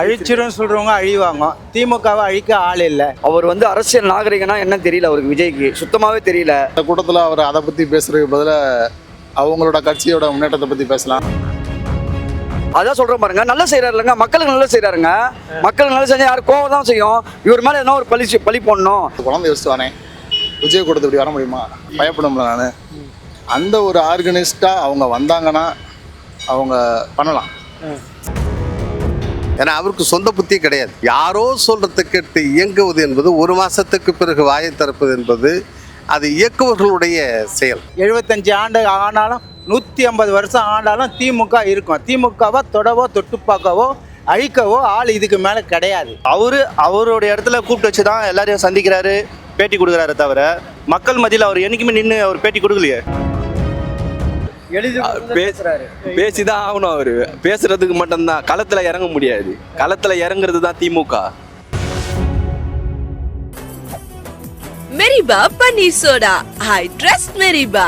அழிச்சிடும் சொல்றவங்க அழிவாங்க. திமுகவை அழிக்க ஆள் இல்லை. அவர் வந்து அரசியல் நாகரிகனா என்ன தெரியல அவருக்கு விஜய்க்கு? சுத்தமாவே தெரியல. இந்த கூட்டத்தில் அவர் அதை பற்றி பேசுறதுக்கு பதிலாக அவங்களோட கட்சியோட முன்னேற்றத்தை பற்றி பேசலாம். அதான் சொல்றேன் பாருங்க. நல்லா செய்யறாருங்க மக்களுக்கு நல்லா செய்யறாருங்க மக்களுக்கு நல்லா செஞ்சா யாரும் கோவம் தான் செய்யும்? இவர் மேல என்ன ஒரு பழி பழி போடணும். குழந்தை யோசிச்சு வரேன். விஜய் கூட்டத்தை இப்படி வர முடியுமா? பயப்படும்ல நான். அந்த ஒரு ஆர்கனைஸ்டாக அவங்க வந்தாங்கன்னா அவங்க பண்ணலாம். ஏன்னா அவருக்கு சொந்த புத்தி கிடையாது. யாரோ சொல்றதை கேட்டு இயங்குவது என்பது ஒரு மாசத்துக்கு பிறகு வாயை திறப்பது என்பது அது இயக்குவர்களுடைய செயல். எழுபத்தஞ்சு ஆண்டு ஆனாலும் நூற்றி ஐம்பது வருஷம் ஆனாலும் திமுக இருக்கும். திமுகவை தொடவோ தொட்டு பார்க்கவோ அழிக்கவோ ஆள் இதுக்கு மேலே கிடையாது. அவரு அவருடைய இடத்துல கூப்பிட்டு வச்சு தான் எல்லாரையும் சந்திக்கிறாரு பேட்டி கொடுக்குறாரு தவிர மக்கள் மத்தியில் அவர் என்னைக்குமே நின்று அவர் பேட்டி கொடுக்கலையே. பேசுறாரு. பேசிதான் ஆகணும் அவரு. பேசுறதுக்கு மட்டும்தான். களத்துல இறங்க முடியாது. களத்துல இறங்குறது தான் திமுக. மெரிபா பன்னீர் சோடா. I trust மெரிபா.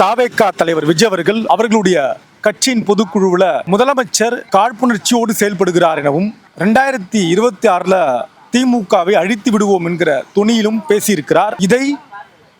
தாவேக்கா தலைவர் விஜய் அவர்கள் அவர்களுடைய கட்சியின் பொதுக்குழுவுல முதலமைச்சர் காழ்ப்புணர்ச்சியோடு செயல்படுகிறார் எனவும் ரெண்டாயிரத்தி இருபத்தி ஆறுல திமுகவை அழித்து விடுவோம் என்கிற துணியிலும் பேசியிருக்கிறார். இதை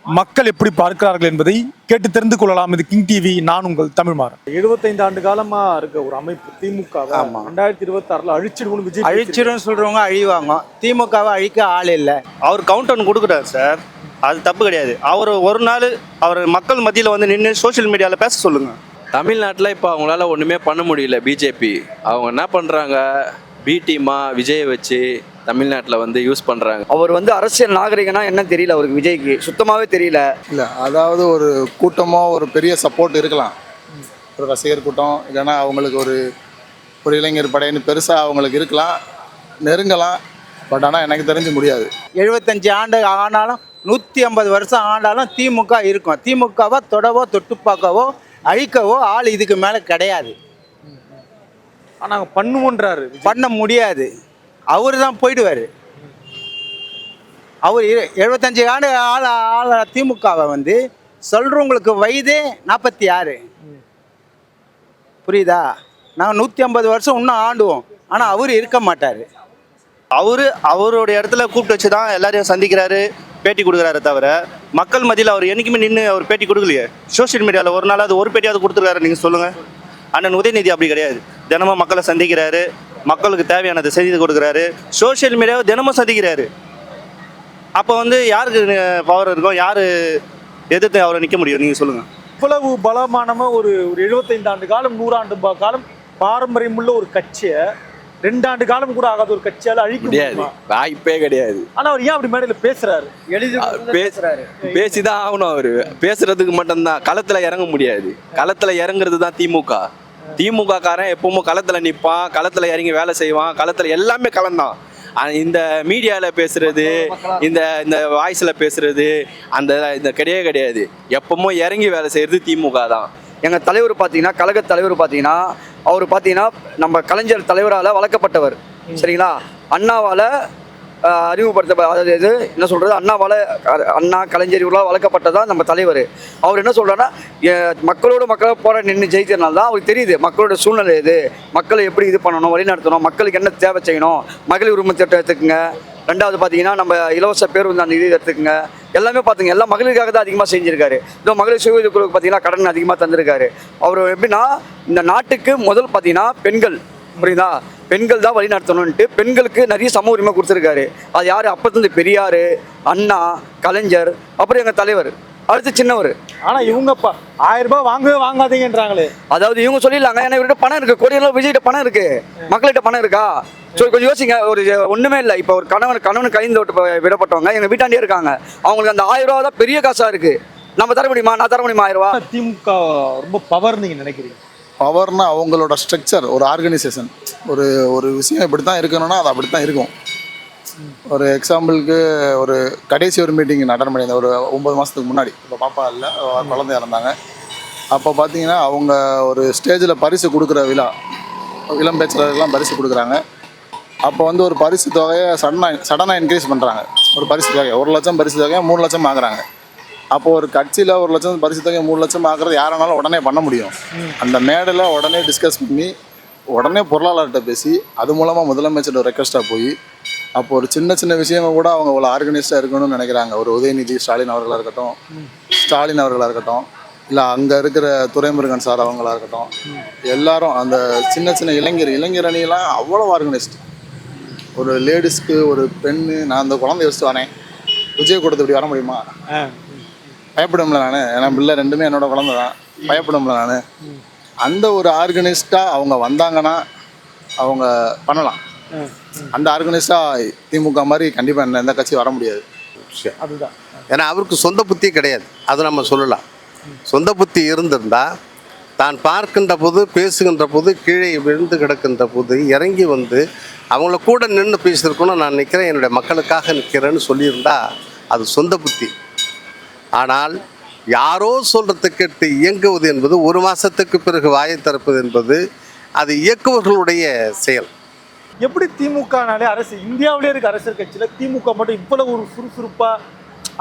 மக்கள் எப்படி பார்க்கிறார்கள் என்பதை கேட்டு தெரிந்து கொள்ளலாம். இது கிங் டிவி நான் உங்கள் தமிழ்மாறன். எழுபத்தைந்து ஆண்டு காலமா இருக்க ஒரு அமைப்பு திமுக ஆமா. ரெண்டாயிரத்தி இருபத்தி ஆறுல அழிச்சிடுவோம் விஜய் அழிச்சிடும் சொல்றவங்க அழிவாங்க. திமுகவை அழிக்க ஆள் இல்லை. அவர் கவுண்டர் கொடுக்குறாரு சார் அது தப்பு கிடையாது. அவர் ஒரு நாள் அவர் மக்கள் மத்தியில் வந்து நின்று சோஷியல் மீடியாவில் பேச சொல்லுங்க. தமிழ்நாட்டில் இப்போ அவங்களால ஒன்றுமே பண்ண முடியல பிஜேபி அவங்க என்ன பண்ணுறாங்க பி டீமா விஜயை வச்சு தமிழ்நாட்டில் வந்து யூஸ் பண்ணுறாங்க அவர் வந்து அரசியல் நாகரிகனா என்ன தெரியல அவருக்கு விஜய்க்கு? சுத்தமாவே தெரியல. இல்லை அதாவது ஒரு கூட்டமோ ஒரு பெரிய சப்போர்ட் இருக்கலாம். ஒரு ரசிகர் கூட்டம் இல்லைன்னா அவங்களுக்கு ஒரு ஒரு இளைஞர் படைன்னு பெருசாக அவங்களுக்கு இருக்கலாம் நெருங்கலாம். பட் ஆனால் எனக்கு தெரிஞ்சு முடியாது. எழுபத்தஞ்சு ஆண்டு ஆனாலும் நூற்றி ஐம்பது வருஷம் ஆனாலும் திமுக இருக்கும். திமுகவை தொடவோ தொட்டு பார்க்கவோ அழிக்கவோ ஆள் இதுக்கு மேலே கிடையாது. ஆனா நாங்க பண்ணுவோன்றாரு. பண்ண முடியாது. அவர் தான் போயிடுவார். அவர் இரு- எழுபத்தஞ்சு ஆண்டு ஆள் ஆள் திமுகவை வந்து சொல்கிறவங்களுக்கு வயதே நாற்பத்தி ஆறு புரியுதா? நாங்கள் நூற்றி ஐம்பது வருஷம் இன்னும் ஆண்டுவோம். ஆனால் அவர் இருக்க மாட்டார். அவரு அவருடைய இடத்துல கூப்பிட்டு வச்சு தான் எல்லாரையும் சந்திக்கிறாரு பேட்டி கொடுக்குறாரு தவிர மக்கள் மத்தியில் அவர் என்னைக்குமே நின்று அவர் பேட்டி கொடுக்கலையே. சோஷியல் மீடியாவில் ஒரு நாளாவது ஒரு பேட்டியாவது கொடுத்துருக்காரு நீங்கள் சொல்லுங்கள் அண்ணன் உதயநிதி அப்படி கிடையாது. தினமும் மக்களை சந்திக்கிறாரு மக்களுக்கு தேவையானதை செய்து கொடுக்குறாரு. சோஷியல் மீடியாவை தினமும் சந்திக்கிறாரு. அப்போ வந்து யாருக்கு பவர் இருக்கும்? யார் எதிர்த்து அவரை நிற்க முடியும்? நீங்கள் சொல்லுங்கள் இவ்வளவு பலமானமா ஒரு ஒரு எழுபத்தைந்து ஆண்டு காலம் நூறாண்டு பா- காலம் பாரம்பரியமுள்ள ஒரு கட்சியை ரெண்டு ஆண்டு காலம் கூட ஆகாத ஒரு கட்சியால அழிக்க முடியாது. வாய்ப்பே கிடையாது. ஆனா அவர் ஏன் அப்படி மேடையில பேசுறாரு? பேசுறாரு. பேசிதான் ஆகணும் அவரு. பேசுறதுக்கு மட்டும்தான். களத்துல இறங்க முடியாது. களத்துல இறங்குறது தான் திமுக. திமுக காரன் எப்பவும் களத்துல நிற்பான் களத்துல இறங்கி வேலை செய்வான் களத்துல எல்லாமே கலந்தான். இந்த மீடியால பேசுறது இந்த இந்த வாய்ஸ்ல பேசுறது அந்த இந்த கிடையவே கிடையாது. எப்பவும் இறங்கி வேலை செய்யறது திமுக தான் எங்க தலைவர் பார்த்தீங்கன்னா கழக தலைவர் பார்த்தீங்கன்னா அவர் பார்த்தீங்கன்னா நம்ம கலைஞர் தலைவரால் வளர்க்கப்பட்டவர். சரிங்களா? அண்ணாவால் ஆஹ், அறிமுகப்படுத்த அதாவது இது என்ன சொல்கிறது அண்ணாவால் அண்ணா கலைஞர் இவர்களால் வளர்க்கப்பட்டதான் நம்ம தலைவர். அவர் என்ன சொல்கிறாருன்னா மக்களோட மக்களாக போராடி நின்று ஜெயிக்கிறதுனால தான் அவருக்கு தெரியுது மக்களோட சூழ்நிலை இது. மக்களை எப்படி இது பண்ணணும் வழிநடத்தணும் மக்களுக்கு என்ன தேவை செய்யணும் மகளிர் உரிமை திட்டம் எடுத்துக்கோங்க. ரெண்டாவது பார்த்தீங்கன்னா நம்ம இலவச பேருந்து அந்த இது எடுத்துக்கோங்க. எல்லாமே பார்த்துங்க எல்லாம் மகளிருக்காக தான் அதிகமாக செஞ்சுருக்காரு. இதோ மகளிர் சுய உதவிக் குழுவுக்கு பார்த்தீங்கன்னா கடன் அதிகமாக தந்திருக்காரு. அவர் எப்படின்னா இந்த நாட்டுக்கு முதல் பார்த்தீங்கன்னா பெண்கள். புரியுதா? பெண்கள் தான் வழி நடத்தணும்ன்ட்டு பெண்களுக்கு நிறைய சம உரிமை கொடுத்துருக்காரு. அது யார்? அப்பத்துலேருந்து பெரியார் அண்ணா கலைஞர் அப்புறம் எங்கள் தலைவர். அடுத்து சின்னவர். ஆனா இவங்க ப- ஆயிரம் ரூபாய் வாங்கவே வாங்காதீங்கன்றாங்களே. அதாவது இவங்க சொல்லிடலாங்க. ஏன்னா இவர்கிட்ட பணம் இருக்கு. கோடியெல்லாம் விஜய்கிட்ட பணம் இருக்கு. மக்கள்கிட்ட பணம் இருக்கா? சரி கொஞ்சம் யோசிங்க. ஒரு ஒண்ணுமே இல்லை. இப்போ ஒரு கணவன் கணவன் கைந்து விடப்பட்டவங்க எங்க வீட்டாண்டே இருக்காங்க. அவங்களுக்கு அந்த ஆயிரம் ரூபா தான் பெரிய காசா இருக்கு. நம்ம தர முடியுமா? நான் தர முடியுமா? ஆயிரம் ரூபா திமுக ரொம்ப பவர் நீங்க நினைக்கிறீங்க. பவர்னா அவங்களோட ஸ்ட்ரக்சர் ஒரு ஆர்கனைசேஷன். ஒரு ஒரு விஷயம் இப்படி தான் இருக்கணும்னா அது அப்படி தான் இருக்கும். ஒரு எக்ஸாம்பிளுக்கு ஒரு கடைசி ஒரு மீட்டிங் அட்டன் பண்ணியிருந்தேன். ஒரு ஒம்பது மாதத்துக்கு முன்னாடி. இப்போ பாப்பா இல்லை குழந்தை இறந்தாங்க அப்போ பார்த்தீங்கன்னா அவங்க ஒரு ஸ்டேஜில் பரிசு கொடுக்குற விழா இளம் பேச்சாளர்கள்லாம் பரிசு கொடுக்குறாங்க. அப்போ வந்து ஒரு பரிசு தொகையை சடனாக சடனாக இன்க்ரீஸ் பண்ணுறாங்க ஒரு பரிசு தொகையை ஒரு லட்சம் பரிசு தொகையை மூணு லட்சம் ஆகுறாங்க அப்போ ஒரு கட்சியில் ஒரு லட்சம் பரிசு தொகை மூணு லட்சம் ஆக்குறது யாரானாலும் உடனே பண்ண முடியும். அந்த மேடையில் உடனே டிஸ்கஸ் பண்ணி உடனே பொருளாளர்கிட்ட பேசி அது மூலமாக முதலமைச்சரோட ரெக்வஸ்ட்டாக போய் அப்போ ஒரு சின்ன சின்ன விஷயங்கள் கூட அவங்க அவ்வளோ ஆர்கனைஸ்டாக இருக்கணும்னு நினைக்கிறாங்க. ஒரு உதயநிதி ஸ்டாலின் அவர்களாக இருக்கட்டும் ஸ்டாலின் அவர்களாக இருக்கட்டும் இல்லை அங்கே இருக்கிற துரைமுருகன் சார் அவங்களா இருக்கட்டும் எல்லாரும் அந்த சின்ன சின்ன இளைஞர் இளைஞர் அணியெல்லாம் அவ்வளோ ஆர்கனைஸ்ட் ஒரு லேடிஸ்க்கு ஒரு பெண்ணு நான் அந்த குழந்தைய யோசிச்சு வரேன். விஜய் கொடுத்து இப்படி வர முடியுமா? பயப்படும்ல நான். ஏன்னா பிள்ளை ரெண்டுமே என்னோட குழந்தை தான். பயப்படும்ல நான். அந்த ஒரு ஆர்கனைஸ்டாக அவங்க வந்தாங்கன்னா அவங்க பண்ணலாம். அந்த ஆர்கனைஸ்டாக திமுக மாதிரி கண்டிப்பாக எந்த கட்சி வர முடியாது. அதுதான். ஏன்னா அவருக்கு சொந்த புத்தி கிடையாது. அது நம்ம சொல்லலாம். சொந்த புத்தி இருந்திருந்தா தான் பார்க்கின்ற போது பேசுகின்ற போது கீழே விழுந்து கிடக்கின்ற போது இறங்கி வந்து அவங்கள கூட நின்று பேசியிருக்கணும் நான் நிற்கிறேன் என்னுடைய மக்களுக்காக நிற்கிறேன்னு சொல்லியிருந்தா அது சொந்த புத்தி. ஆனால் யாரோ சொல்கிறத இயங்குவது என்பது ஒரு மாதத்துக்கு பிறகு வாயை திறப்பது என்பது அது இயக்குவர்களுடைய செயல். எப்படி திமுகனாலே அரசு இந்தியாவிலே இருக்க அரசியல் கட்சியில் திமுக மட்டும் இவ்வளவு ஒரு சுறுசுறுப்பாக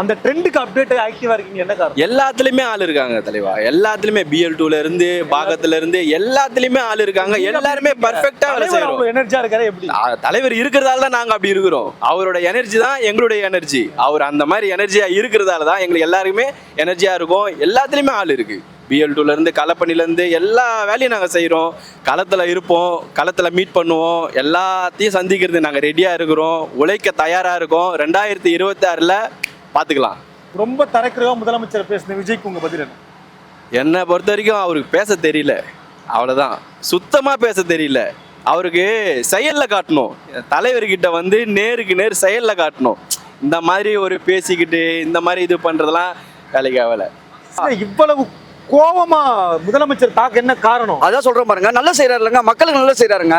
அந்த ட்ரெண்டுக்கு அப்டேட் ஆக்டிவா இருக்கீங்க என்ன காரணம்? எல்லாத்துலயுமே ஆள் இருக்காங்க தலைவா. எல்லாத்துலயுமே பிஎல் டூல இருந்து பாகத்துல இருந்து எல்லாத்துலயுமே ஆள் இருக்காங்க. எல்லாருமே பர்ஃபெக்டா வேலை செய்யறோம் எனர்ஜியா இருக்காரு எப்படி? தலைவர் இருக்கிறதால தான் நாங்க அப்படி இருக்கிறோம். அவரோட எனர்ஜி தான் எங்களுடைய எனர்ஜி அவர் அந்த மாதிரி எனர்ஜியா இருக்கிறதால தான் எங்களுக்கு எல்லாருக்குமே எனர்ஜியா இருக்கும். எல்லாத்துலயுமே ஆள் இருக்கு. பிஎல் டூல இருந்து களப்பணில இருந்து எல்லா வேலையும் நாங்க செய்றோம். களத்துல இருப்போம் களத்துல மீட் பண்ணுவோம். எல்லாத்தையும் சந்திக்கிறது நாங்க ரெடியா இருக்கிறோம். உழைக்க தயாரா இருக்கோம். ரெண்டாயிரத்தி இருபத்தி ஆறுல பாத்துக்கலாம். ரொம்ப தரக்குறவா முதலமைச்சர் பேசின விஜய்க்கு உங்க பதில் என்ன? என்னை பொறுத்த வரைக்கும் அவருக்கு பேச தெரியல. அவ்வளோதான் சுத்தமாக பேச தெரியல. அவருக்கு செயலில் காட்டணும். தலைவர்கிட்ட வந்து நேருக்கு நேர் செயலில் காட்டணும். இந்த மாதிரி ஒரு பேசிக்கிட்டு இந்த மாதிரி இது பண்ணுறதெல்லாம் வேலைக்கு ஆகலை. இவ்வளவு கோவமா முதலமைச்சர் தாக்க என்ன காரணம்? அதான் சொல்றேன் பாருங்க. நல்லா செய்யறாருலங்க மக்களுக்கு நல்லா செய்யறாருங்க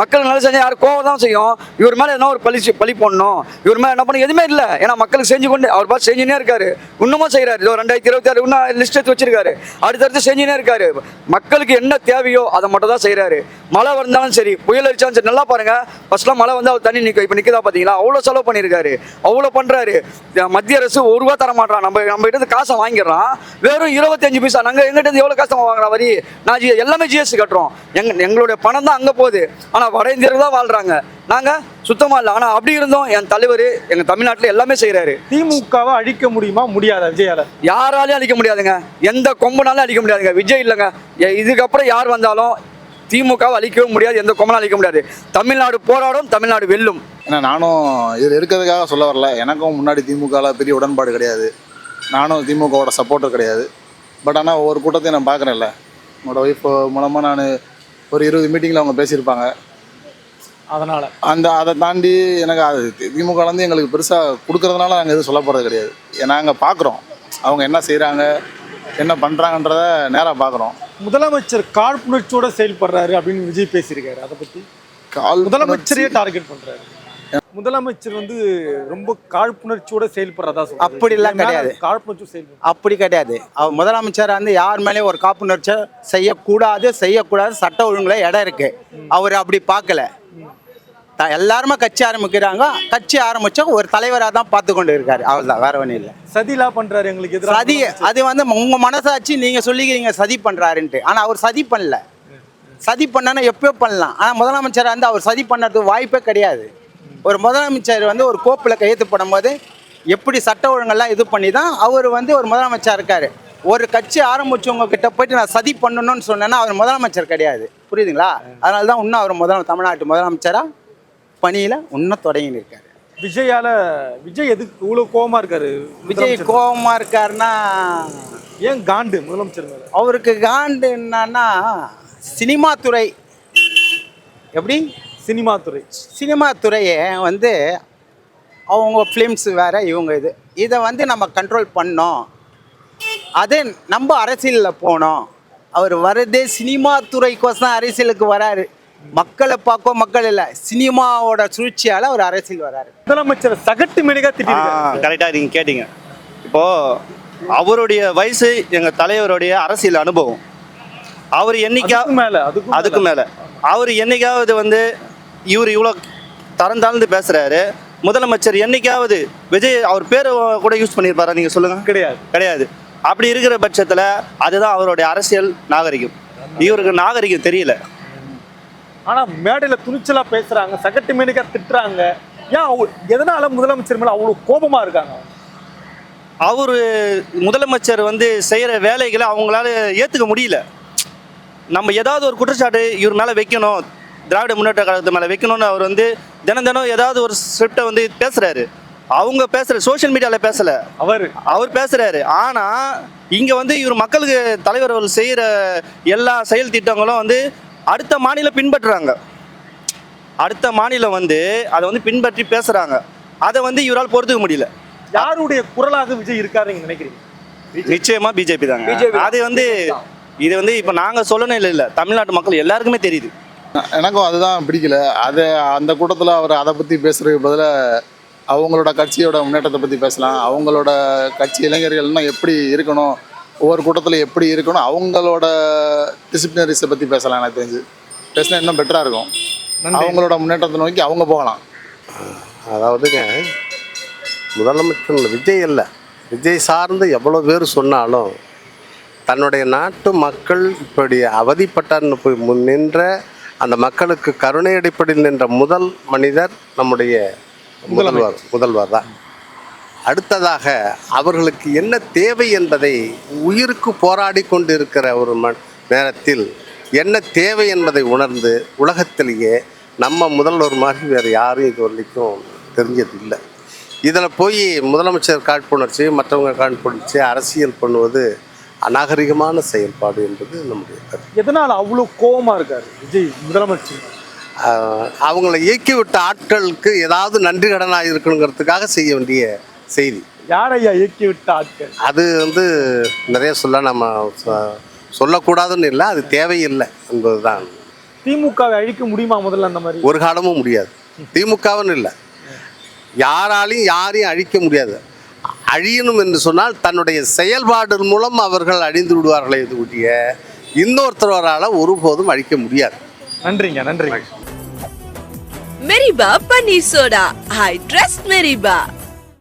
மக்களுக்கு நல்லா செஞ்சா யாரும் கோவம் தான் செய்யும்? இவர் மேல என்ன ஒரு பழி பழி போடணும். இவர் மேல என்ன பண்ண எதுவுமே இல்ல. ஏன்னா மக்களுக்கு செஞ்சு கொண்டு அவர் பார்த்து செஞ்சுனே இருக்காரு. இன்னமும் செய்யறாரு இதோ ரெண்டாயிரத்தி இருபத்தி ஆறு இன்னும் லிஸ்ட் எடுத்து வச்சிருக்காரு. அடுத்தடுத்து செஞ்சுனே இருக்காரு. மக்களுக்கு என்ன தேவையோ அதை மட்டும் தான் செய்யறாரு மழை வந்தாலும் சரி புயல் அடிச்சாலும் சரி நல்லா பாருங்க. ஃபர்ஸ்ட்லாம் மழை வந்து அவர் தண்ணி நிற்கும் இப்போ நிற்கதா பார்த்தீங்களா அவ்வளோ செலவு பண்ணியிருக்காரு. அவ்வளோ பண்றாரு. மத்திய அரசு ஒரு ரூபா தர மாட்டான் நம்ம நம்ம கிட்ட இருந்து காசை வாங்கிடுறான். வெறும் இருபத்தஞ்சு பைசா. நாங்கள் எங்கிட்ட இருந்து எவ்வளோ காசு வாங்குறோம் வரி நான் ஜி எல்லாமே ஜிஎஸ்டி கட்டுறோம். எங்க எங்களுடைய பணம் தான் அங்கே போகுது. ஆனால் வட இந்தியர்கள் தான் வாழ்றாங்க. நாங்கள் சுத்தமாக இல்லை. ஆனால் அப்படி இருந்தோம் என் தலைவர் எங்கள் தமிழ்நாட்டில் எல்லாமே செய்கிறாரு திமுகவை அழிக்க முடியுமா? முடியாதா? விஜயால? யாராலையும் அழிக்க முடியாதுங்க. எந்த கொம்பனாலும் அழிக்க முடியாதுங்க. விஜய் இல்லைங்க. இதுக்கப்புறம் யார் வந்தாலும் திமுகவை அழிக்கவும் முடியாது எந்த கொம்பனாலும் அழிக்க முடியாது. தமிழ்நாடு போராடும் தமிழ்நாடு வெல்லும். ஏன்னா நானும் இதில் இருக்கிறதுக்காக சொல்ல வரல. எனக்கும் முன்னாடி திமுகவில் பெரிய உடன்பாடு கிடையாது. நானும் திமுகவோட சப்போர்ட்டர் கிடையாது. பட் ஆனால் ஒவ்வொரு கூட்டத்தையும் நான் பார்க்குறேன்ல. என்னோட ஒய்ஃப் மூலமாக நான் ஒரு இருபது மீட்டிங்கில் அவங்க பேசியிருப்பாங்க. அதனால. அந்த அதை தாண்டி எனக்கு அது திமுகலேருந்து எங்களுக்கு பெருசாக கொடுக்கறதுனால நாங்கள் எதுவும் சொல்ல போகிறது கிடையாது. நாங்கள் பார்க்குறோம். அவங்க என்ன செய்கிறாங்க என்ன பண்ணுறாங்கன்றத நேராக பார்க்குறோம் முதலமைச்சர் காழ்ப்புணர்ச்சியோட செயல்படுறாரு அப்படின்னு விஜய் பேசியிருக்காரு அதை பத்தி. கால் முதலமைச்சரையே டார்கெட் பண்றாரு. முதலமைச்சர் வந்து ரொம்ப காழ்ப்புணர்ச்சியோட செயல்படுறதா சொல்றாரு. அப்படிலாம் கிடையாது. காழ்ப்புணர்ச்சி செயல்படுற அப்படி கிடையாது. அவர் முதலமைச்சர் வந்து யார் மேலேயும் ஒரு காப்புணர்ச்சி செய்யக்கூடாது செய்யக்கூடாது சட்ட ஒழுங்குல இடம் இருக்கு. அவர் அப்படி பார்க்கல. த- எல்லாருமே கட்சி ஆரம்பிக்கிறாங்க. கட்சி ஆரம்பிச்சா ஒரு தலைவராக தான் பார்த்து கொண்டு இருக்காரு. அவ்வளோதான் வேற ஒன்றும் இல்லை. சதிலா பண்றாரு எங்களுக்கு சதி அது வந்து உங்க மனசாட்சி நீங்க சொல்லிக்கிறீங்க சதி பண்றாருன்ட்டு. ஆனா அவர் சதி பண்ணல. சதி பண்ணனா எப்பயோ பண்ணலாம். ஆனா முதலமைச்சர் வந்து அவர் சதி பண்ணறதுக்கு வாய்ப்பே கிடையாது. ஒரு முதலமைச்சர் வந்து ஒரு கோப்பில் கையெழுத்து போடும்போது எப்படி சட்ட ஒழுங்கெல்லாம் இது பண்ணி தான் அவர் வந்து ஒரு முதலமைச்சர் இருக்காரு. ஒரு கட்சி ஆரம்பிச்சவங்க கிட்ட போயிட்டு நான் சதி பண்ணணும்னு சொன்னேன்னா அவர் முதலமைச்சர் கிடையாது. புரியுதுங்களா? அதனால தான் இன்னும் அவர் முதல் தமிழ்நாட்டு முதலமைச்சரா பணியில இன்னும் தொடங்கி இருக்காரு. விஜயால விஜய் எதுக்கு இவ்வளவு கோவமா இருக்காரு? விஜய் முதலமைச்சர்? கோபமா இருக்காருன்னா ஏன் காண்டு முதலமைச்சர் மேல? அவருக்கு காண்டு என்னன்னா சினிமா துறை. எப்படி? சினிமா துறை. சினிமா துறையை வந்து அவங்க ஃபிலிம்ஸ் வேற இவங்க இது. இதை வந்து நம்ம கண்ட்ரோல் பண்ணோம். அதே நம்ம அரசியலில் போனோம். அவர் வர்றதே சினிமா துறைக்கோசம் அரசியலுக்கு வராரு. மக்களை பார்க்க மக்கள் இல்லை சினிமாவோட சூழ்ச்சியால் அவர் அரசியல் வராரு. முதலமைச்சர் சகட்டு மேடிகா திட்டிருக்காரு. கரெக்டாக நீங்கள் கேட்டீங்க. இப்போது அவருடைய வயசு எங்கள் தலைவருடைய அரசியல் அனுபவம். அவர் என்னைக்கா மேல அதுக்கு மேலே. அவர் என்னைக்காவது வந்து இவர் இவ்வளோ தரம் தாழ்ந்து பேசுகிறாரு முதலமைச்சர் என்னைக்காவது விஜய் அவர் பேரை கூட யூஸ் பண்ணியிருப்பாரா நீங்கள் சொல்லுங்கள் கிடையாது. கிடையாது. அப்படி இருக்கிற பட்சத்தில் அதுதான் அவருடைய அரசியல் நாகரிகம். இவருக்கு நாகரிகம் தெரியல. ஆனா மேடையில துணிச்சலா பேசுறாங்க சகட்டு மேனிக்கா திட்டுறாங்க. ஏன் அவ- எதனால முதலமைச்சர் மேல அவ்வளவு கோபமா இருக்காங்க அவர் முதலமைச்சர் வந்து செய்கிற வேலைகளை அவங்களால ஏற்றுக்க முடியல. நம்ம ஏதாவது ஒரு குற்றச்சாட்டு இவர் மேலே வைக்கணும் திராவிட முன்னேற்ற கழகத்து மேலே வைக்கணும்னு அவர் வந்து தினம் தினம் ஏதாவது ஒரு ஸ்கிரிப்டை வந்து பேசுகிறாரு அவங்க பேசுகிற சோஷியல் மீடியாவில் பேசலை. அவர். அவர் பேசுகிறாரு ஆனால் இங்கே வந்து இவர் மக்களுக்கு தலைவர் செய்கிற எல்லா செயல் திட்டங்களும் வந்து அடுத்த மாநிலம் பின்பற்றுறாங்க. அடுத்த மாநிலம் வந்து அதை வந்து பின்பற்றி பேசுகிறாங்க அதை வந்து இவரால் பொறுத்துக்க முடியல. யாருடைய குரலாக விஜய் இருக்காரு நீங்க நினைக்கிறீங்க? நிச்சயமா பிஜேபி தாங்க. அது வந்து இது வந்து இப்போ நாங்க சொல்லணும் இல்லை இல்லை. தமிழ்நாட்டு மக்கள் எல்லாருக்குமே தெரியுது. எனக்கும் அதுதான் பிடிக்கல. அதை அந்த கூட்டத்தில் அவர் அதை பற்றி பேசுறதுக்கு பதிலாக அவங்களோட கட்சியோட முன்னேற்றத்தை பற்றி பேசலாம். அவங்களோட கட்சி இளைஞர்கள்னா எப்படி இருக்கணும்? ஒவ்வொரு கூட்டத்தில் எப்படி இருக்கணும் அவங்களோட டிசிப்ளினரிஸை பற்றி பேசலாம் எனக்கு தெரிஞ்சு. பேசினா இன்னும் பெட்டராக இருக்கும். அவங்களோட முன்னேற்றத்தை நோக்கி அவங்க போகலாம். அதாவதுங்க முதலமைச்சர் விஜய் அல்ல. விஜய் சார்ந்து எவ்வளோ பேர் சொன்னாலும் தன்னுடைய நாட்டு மக்கள் இப்படி அவதிப்பட்டார்னு போய் முன் நின்ற அந்த மக்களுக்கு கருணை அடிப்படையில் நின்ற முதல் மனிதர் நம்முடைய முதல்வர் முதல்வர் தான். அடுத்ததாக அவர்களுக்கு என்ன தேவை என்பதை உயிருக்கு போராடி கொண்டு இருக்கிற ஒரு ம நேரத்தில் என்ன தேவை என்பதை உணர்ந்து உலகத்திலேயே நம்ம முதல்வர் மாதிரி வேறு யாரும் இது வரைக்கும் தெரிஞ்சது இல்லை இதில் போய் முதலமைச்சர் காழ்ப்புணர்ச்சி மற்றவங்க காழ்ப்புணர்ச்சி அரசியல் பண்ணுவது அநாகரிகமான செயல்பாடு என்பது நம்முடைய கருத்து. எதனால அவ்வளவு கோபமா இருக்காரு விஜய் முதலமைச்சர்? அவங்களை இயக்கி விட்ட ஆட்களுக்கு ஏதாவது நன்றி கடனாக இருக்கணுங்கிறதுக்காக செய்ய வேண்டிய செய்தி. யாரையா இயக்கி விட்ட ஆட்கள்? அது வந்து நிறைய சொல்ல நம்ம சொல்லக்கூடாதுன்னு இல்லை அது தேவையில்லை என்பதுதான். திமுகவை அழிக்க முடியுமா முதல்ல அந்த மாதிரி? ஒரு காலமும் முடியாது. திமுகவுன்னு இல்லை. யாராலையும் யாரையும் அழிக்க முடியாது. அழியணும் என்று சொன்னால் தன்னுடைய செயல்பாடு மூலம் அவர்கள் அழிந்து விடுவார்களே இது ஒழிய இன்னொருத்தரால் ஒருபோதும் அழிக்க முடியாது. நன்றிங்க நன்றிங்க. மெரிபா பன்னீர் சோடா. I trust மெரிபா